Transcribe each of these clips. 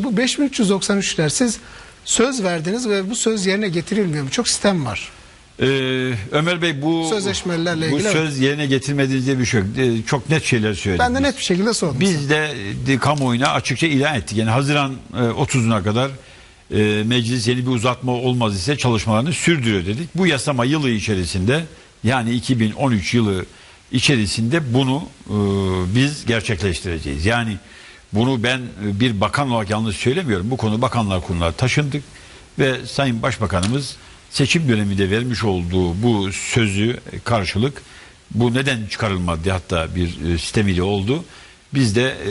Yalnız bu 5393'ler siz söz verdiniz ve bu söz yerine getirilmiyor mu? Çok sistem var. Ee, Ömer Bey bu Sözleşmelerle bu ilgili, söz yerine getirmediğiniz diye bir şey yok. Ee, çok net şeyler söyledik. Ben de net bir şekilde sordum. Biz de, de kamuoyuna açıkça ilan ettik. Yani Haziran e, 30'una kadar e, meclis yeni bir uzatma olmaz ise çalışmalarını sürdürüyor dedik. Bu yasama yılı içerisinde yani 2013 yılı içerisinde bunu e, biz gerçekleştireceğiz. Yani bunu ben e, bir bakan olarak yalnız söylemiyorum. Bu konu bakanlar kuruluna taşındık ve Sayın Başbakanımız seçim döneminde vermiş olduğu bu sözü karşılık bu neden çıkarılmadı hatta bir e, sistemiyle oldu. Bizde e,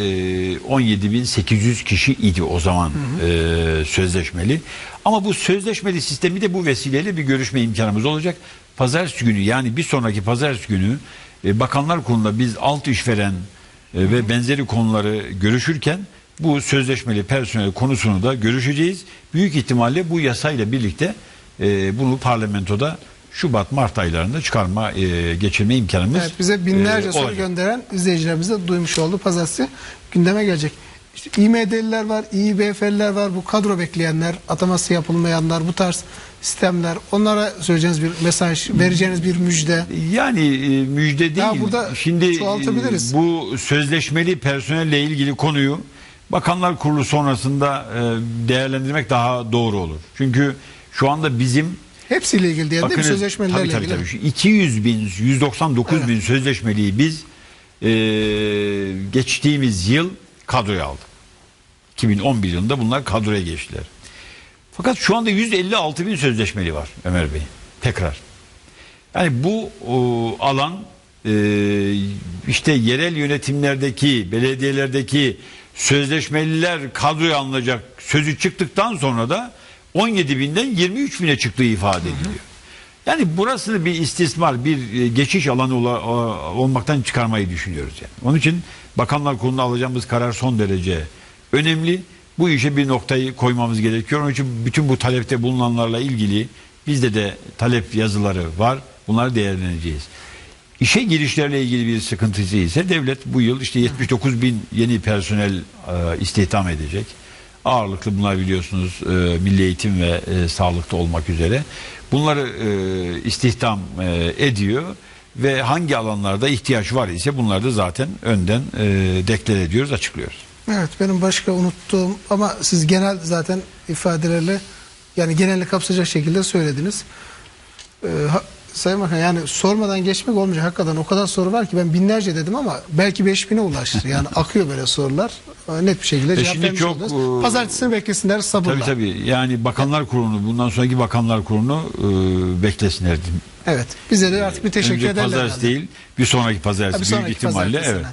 17.800 kişi idi o zaman e, sözleşmeli. Ama bu sözleşmeli sistemi de bu vesileyle bir görüşme imkanımız olacak. Pazartesi günü yani bir sonraki pazartesi günü e, Bakanlar Kurulu'nda biz alt işveren e, ve benzeri konuları görüşürken bu sözleşmeli personel konusunu da görüşeceğiz. Büyük ihtimalle bu yasayla birlikte e, bunu parlamentoda Şubat Mart aylarında çıkarma e, geçirme imkanımız Evet, bize binlerce e, soru olacak. gönderen izleyicilerimiz de duymuş oldu. Pazartesi gündeme gelecek. İşte İMD'liler var, İBF'liler var, bu kadro bekleyenler, ataması yapılmayanlar, bu tarz sistemler. Onlara söyleyeceğiniz bir mesaj, vereceğiniz bir müjde. Yani e, müjde değil. Ya burada Şimdi çoğaltabiliriz. e, bu sözleşmeli personelle ilgili konuyu Bakanlar Kurulu sonrasında e, değerlendirmek daha doğru olur. Çünkü şu anda bizim Hepsiyle ilgili diye değil mi? Bakınız, Sözleşmelerle tabii, tabii, ilgili. tabii. Şu 200 bin, 199 bin sözleşmeliyi biz e, geçtiğimiz yıl kadroya aldık. 2011 yılında bunlar kadroya geçtiler. Fakat şu anda 156 bin sözleşmeli var Ömer Bey. Tekrar. Yani bu o, alan e, işte yerel yönetimlerdeki, belediyelerdeki sözleşmeliler kadroya alınacak sözü çıktıktan sonra da 17 binden 23 bine çıktığı ifade ediliyor. Yani burasını bir istismar, bir e, geçiş alanı olmaktan çıkarmayı düşünüyoruz yani. Onun için Bakanlar Kurulu'nda alacağımız karar son derece önemli. Bu işe bir noktayı koymamız gerekiyor. Onun için bütün bu talepte bulunanlarla ilgili bizde de talep yazıları var. Bunları değerlendireceğiz. İşe girişlerle ilgili bir sıkıntısı ise devlet bu yıl işte 79 bin yeni personel e, istihdam edecek. Ağırlıklı bunlar biliyorsunuz e, milli eğitim ve e, sağlıkta olmak üzere. Bunları e, istihdam e, ediyor ve hangi alanlarda ihtiyaç var ise bunları da zaten önden e, deklar ediyoruz, açıklıyoruz. Evet benim başka unuttuğum ama siz genel zaten ifadelerle yani geneli kapsayacak şekilde söylediniz. Ee, ha- Sayın Bakan yani sormadan geçmek olmayacak. Hakikaten o kadar soru var ki ben binlerce dedim ama belki 5000'e ulaştı. Yani akıyor böyle sorular. Ee, Net bir şekilde cevap şimdi vermiş çok, oldunuz. e, Pazartesini beklesinler sabırla. Tabii tabii. Yani Bakanlar Kurulu'nu bundan sonraki Bakanlar Kurulu'nu e, beklesinler. Evet. Bize de artık bir teşekkür Önce ederler. pazartesi herhalde. değil, bir sonraki pazartesi Ha, bir büyük sonraki ihtimalle pazartesine. evet.